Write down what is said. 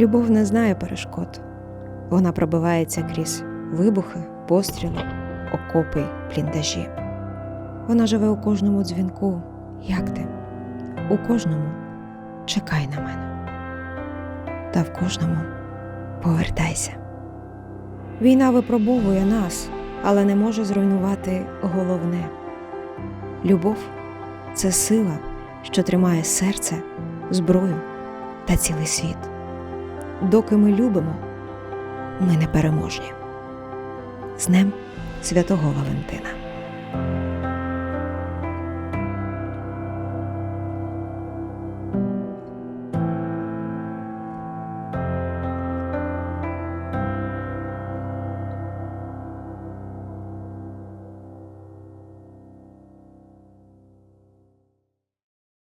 Любов не знає перешкод. Вона пробивається крізь вибухи, постріли, окопи, бліндажі. Вона живе у кожному дзвінку. Як ти? У кожному чекай на мене. Та в кожному повертайся. Війна випробовує нас, але не може зруйнувати головне. Любов це сила, що тримає серце, зброю та цілий світ. Доки ми любимо, ми не переможні. З Днем Святого Валентина.